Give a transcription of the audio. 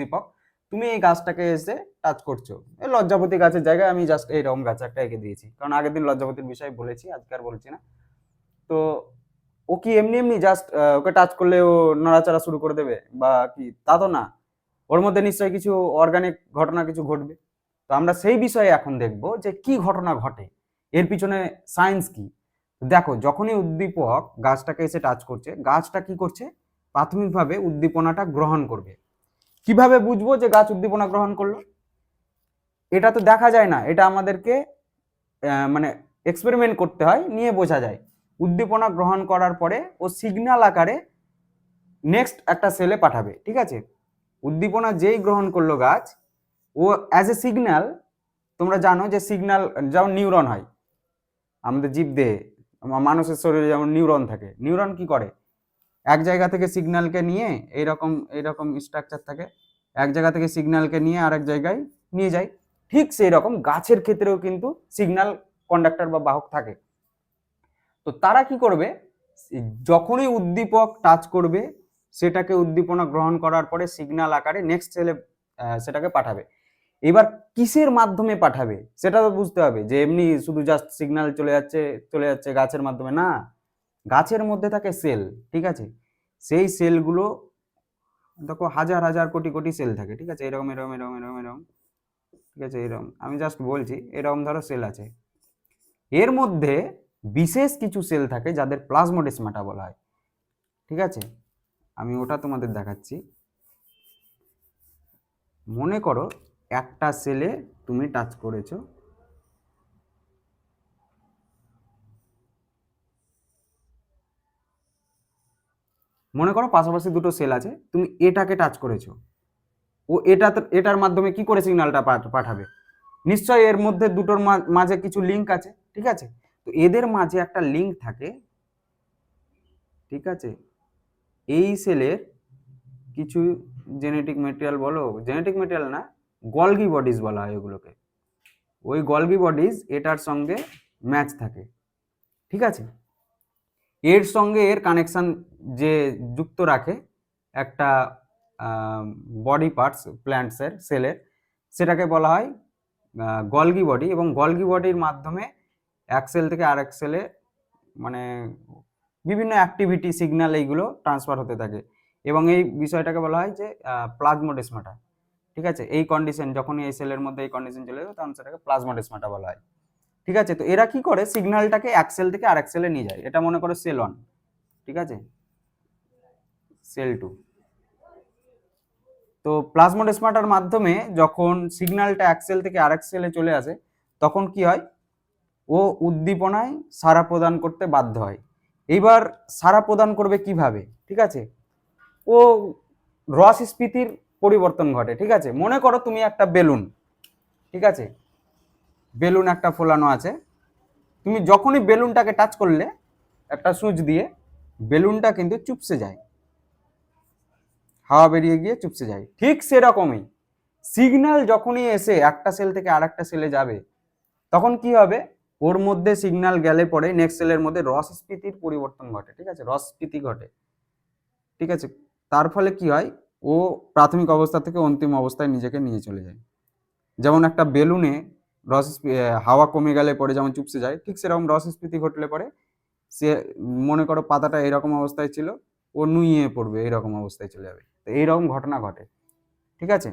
দীপক, তুমি এই গাছটাকে এসে টাচ করছ। এই লজ্জাপতি গাছের জায়গায় আমি জাস্ট এইরকম গাছ একটা এঁকে দিয়েছি। কারণ আগের দিন লজ্জাপতির বিষয়ে বলেছি, আজকে আর বলছি না। তো ও কি এমনি এমনি জাস্ট ওকে টাচ করলে ও নড়াচড়া শুরু করে দেবে? বা কি? তা তো না। ওর মধ্যে নিশ্চয়ই কিছু অর্গানিক ঘটনা কিছু ঘটবে। তো আমরা সেই বিষয়ে এখন দেখব যে কি ঘটনা ঘটে। এর পিছনে সায়েন্স কি? দেখো, যখনই উদ্দীপক গাছটাকে এসে টাচ করছে, গাছটা কি করছে? প্রাথমিকভাবে উদ্দীপনাটা গ্রহণ করবে। কীভাবে বুঝব যে গাছ উদ্দীপনা গ্রহণ করল? এটা তো দেখা যায় না, এটা আমাদেরকে মানে এক্সপেরিমেন্ট করতে হয়, নিয়ে বোঝা যায়। উদ্দীপনা গ্রহণ করার পরে ও সিগনাল আকারে নেক্সট একটা সেলে পাঠাবে, ঠিক আছে? উদ্দীপনা যেই গ্রহণ করল গাছ, ও অ্যাজ এ সিগন্যাল তোমরা জানো যে সিগন্যাল যেমন নিউরন হয়, আমাদের জীব দেহে মানুষের শরীরে যেমন নিউরন থাকে নিউরন কি করে? এক জায়গা থেকে সিগন্যালকে নিয়ে এইরকম এইরকম স্ট্রাকচার থাকে, এক জায়গা থেকে সিগন্যালকে নিয়ে আরেক জায়গায় নিয়ে যায়। ঠিক সেই রকম গাছের ক্ষেত্রেও কিন্তু সিগন্যাল কন্ডাক্টর বা বাহক থাকে। তো তারা কি করবে? যখনই উদ্দীপক টাচ করবে, সেটাকে উদ্দীপনা গ্রহণ করার পরে সিগন্যাল আকারে নেক্সট সেলে সেটাকে পাঠাবে। এবার কিসের মাধ্যমে পাঠাবে? সেটা তো বুঝতে হবে যে এমনি শুধু জাস্ট সিগন্যাল চলে যাচ্ছে চলে যাচ্ছে গাছের মাধ্যমে। না, গাছের মধ্যে থাকে সেল ঠিক আছে? সেই সেলগুলো দেখো হাজার হাজার কোটি কোটি সেল থাকে, ঠিক আছে? এরকম এরকম এরকম এরকম এরকম, ঠিক আছে? এরকম, আমি জাস্ট বলছি, এরকম ধরো সেল আছে। এর মধ্যে বিশেষ কিছু সেল থাকে যাদের প্লাজমোডেসমাটা বলা হয়, ঠিক আছে? আমি ওটা তোমাদের দেখাচ্ছি। মনে করো একটা সেলে তুমি টাচ করেছ মনে করো পাশাপাশি দুটো সেল আছে, তুমি এটাকে টাচ করেছ। ও এটা এটার মাধ্যমে কি করে সিগন্যালটা পাঠাবে? নিশ্চয়ই এর মধ্যে দুটোর মাঝে কিছু লিংক আছে, ঠিক আছে? তো এদের মাঝে একটা লিংক থাকে, ঠিক আছে? এই সেলের কিছু জেনেটিক মেটেরিয়াল বলো জেনেটিক মেটেরিয়াল না গলগি বডিজ বলা হয় ওগুলোকে। ওই গলগি বডিজ এটার সঙ্গে ম্যাচ থাকে, ঠিক আছে? এর সঙ্গে এর কানেকশন যে যুক্ত রাখে একটা বডি পার্টস প্ল্যান্টসের সেলের সেটাকে বলা হয় গলগি বডি এবং গলগি বডির মাধ্যমে এক সেল থেকে আরেক সেলে মানে বিভিন্ন অ্যাক্টিভিটি সিগন্যাল এইগুলো ট্রান্সফার হতে থাকে এবং এই বিষয়টাকে বলা হয় যে প্লাজমোডেসমাটা ঠিক আছে? এই কন্ডিশন যখনই এই সেলের মধ্যে এই কন্ডিশন চলে যাবে তখন সেটাকে প্লাজমোডেসমাটা বলা হয়, ঠিক আছে? তো এরা কি করে? সিগন্যালটাকে এক সেল থেকে আরেক সেলে নিয়ে যায়, এটা মনে করো সেল ওয়ান ঠিক আছে? Cell two. তো প্লাজমোডেসমাটার মাধ্যমে যখন সিগন্যালটা এক সেল থেকে আরেক সেলে চলে আসে, তখন কি হয়? ও উদ্দীপনায় সাড়া প্রদান করতে বাধ্য হয়। এইবার সাড়া প্রদান করবে কীভাবে? ঠিক আছে? ও রস স্ফীতির পরিবর্তন ঘটে, ঠিক আছে? মনে করো তুমি একটা বেলুন, ঠিক আছে? বেলুন একটা ফোলানো আছে। তুমি যখনই বেলুনটাকে টাচ করলে, একটা সুইচ দিয়ে বেলুনটা কিন্তু চুপসে যায়। হাওয়া বেরিয়ে গিয়ে চুপসে যায়। ঠিক সেরকমই। সিগন্যাল যখনই এসে একটা সেল থেকে আরেকটা সেলে যাবে, তখন কি হবে? ওর মধ্যে সিগন্যাল গেলে পরে নেক্সট সেলের মধ্যে রস স্ফীতির পরিবর্তন ঘটে, ঠিক আছে? রস স্ফীতি ঘটে। ঠিক আছে? তার ফলে কি হয়? ও প্রাথমিক অবস্থা থেকে অন্তিম অবস্থায় নিজেকে নিয়ে চলে যায়। যেমন একটা বেলুনে রস হাওয়া কমে গেলে পরে যেমন চুপসে যায়, ঠিক সেরকম রস স্ফীতি ঘটলে পরে সে, মনে করো পাতাটা এরকম অবস্থায় ছিল ও নুইয়ে পড়বে এরকম অবস্থায় চলে যাবে। তো এইরকম ঘটনা ঘটে। ঠিক আছে?